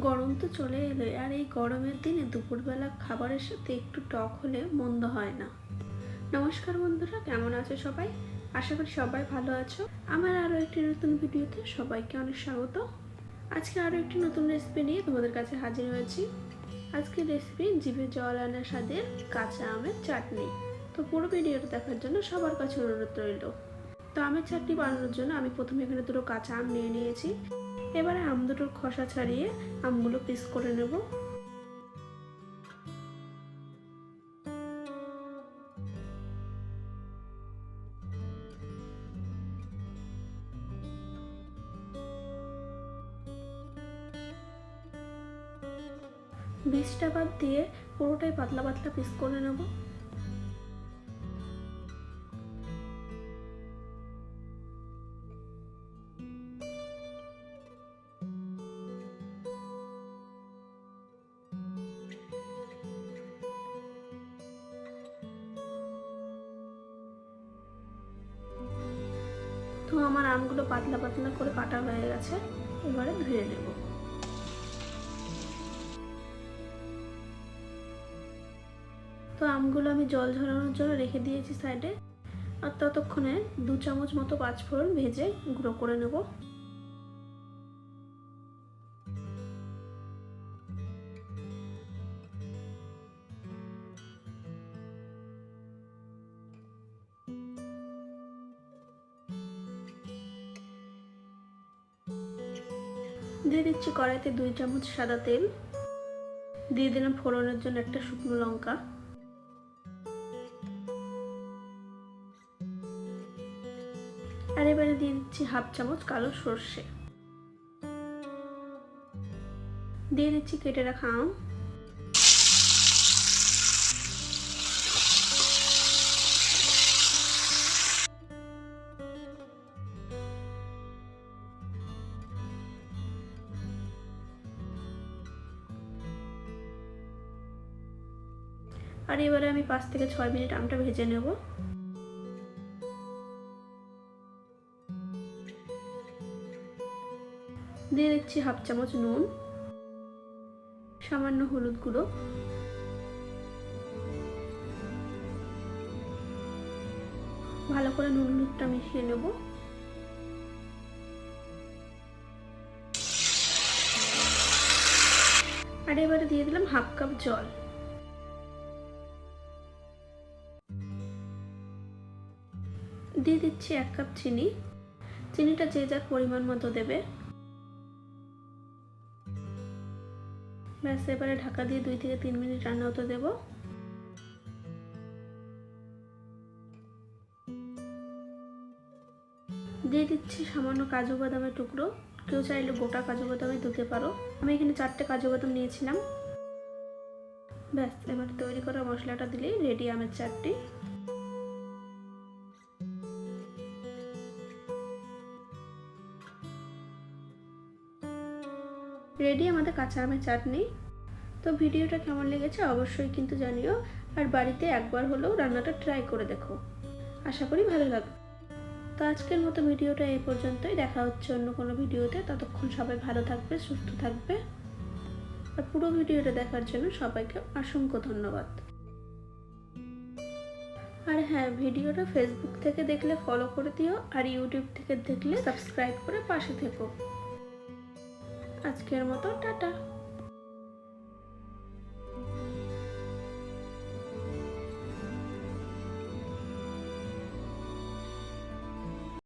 গরম তো চলে এলো, আর এই গরমের দিনে দুপুরবেলা খাবারের সাথে একটু টক হলে মন্দ হয় না। নমস্কার বন্ধুরা, কেমন আছো সবাই? আশা করি সবাই ভালো আছো। আমার আরও একটি নতুন ভিডিওতে সবাইকে অনেক স্বাগত। আজকে আরও একটি নতুন রেসিপি নিয়ে তোমাদের কাছে হাজির হয়েছি। আজকের রেসিপি জিভে জল আনা স্বাদের কাঁচা আমের চাটনি। তো পুরো ভিডিওটা দেখার জন্য সবার কাছে অনুরোধ রইল। তো আমের চাটনি বানানোর জন্য আমি প্রথমে এখানে দুটো কাঁচা আম নিয়ে নিয়েছি। এবারে আম দুটোর খোসা ছাড়িয়ে আমগুলো পিস করে নেব। বীজটা বাদ দিয়ে পুরোটাই পাতলা পাতলা পিস করে নেব। তো আমার আমগুলো পাতলা পাতলা করে কাটা হয়ে গেছে। এবারে ধুয়ে নেব। তো আমগুলো আমি জল ঝরানোর জন্য রেখে দিয়েছি সাইডে। আর ততক্ষণে দু চামচ মতো পাঁচফোড়ন ভেজে গুঁড়ো করে নেব। দিয়ে দিচ্ছি কড়াইতে দুই চামচ সাদা তেল। দিয়ে দিলাম ফোড়নের জন্য একটা শুকনো লঙ্কা। আর এবারে দিয়ে দিচ্ছি হাফ চামচ কালো সর্ষে। দিয়ে দিচ্ছি কেটে রাখা আম। আর এবারে আমি পাঁচ থেকে ছয় মিনিট আমটা ভেজে নেব। দিয়ে দিচ্ছি হাফ চামচ নুন, সামান্য হলুদ গুঁড়ো। ভালো করে নুন হলুদটা মিশিয়ে নেব। আর এবারে দিয়ে দিলাম হাফ কাপ জল। দিয়ে দিচ্ছি এক কাপ চিনি। চিনিটা যে যার পরিমাণ মতো দেবে। ব্যাস, এবারে ঢাকা দিয়ে দুই থেকে তিন মিনিট রান্না হতে দেব। দিয়ে দিচ্ছি সামান্য কাজু বাদামের টুকরো। কেউ চাইলে গোটা কাজু বাদামে দিতে পারো। আমি এখানে চারটে কাজু বাদাম নিয়েছিলাম। ব্যাস, এবার তৈরি করা মশলাটা দিলেই রেডি আমের চাটনি। রেডি, আমাদের কাঁচা আমের চাটনি। তো ভিডিওটা কেমন লেগেছে অবশ্যই কিন্তু জানিও। আর বাড়িতে একবার হলেও রান্নাটা ট্রাই করে দেখো। আশা করি ভালো লাগবে তো আজকের মতো ভিডিওটা এই পর্যন্তই। দেখা হচ্ছে অন্য কোনো ভিডিওতে। ততক্ষণ সবাই ভালো থাকবে, সুস্থ থাকবে। আর পুরো ভিডিওটা দেখার জন্য সবাইকে অসংখ্য ধন্যবাদ। আর হ্যাঁ ভিডিওটা ফেসবুক থেকে দেখলে ফলো করে দিও। আর ইউটিউব থেকে দেখলে সাবস্ক্রাইব করে পাশে থেকো। আজকের মতো টাটা।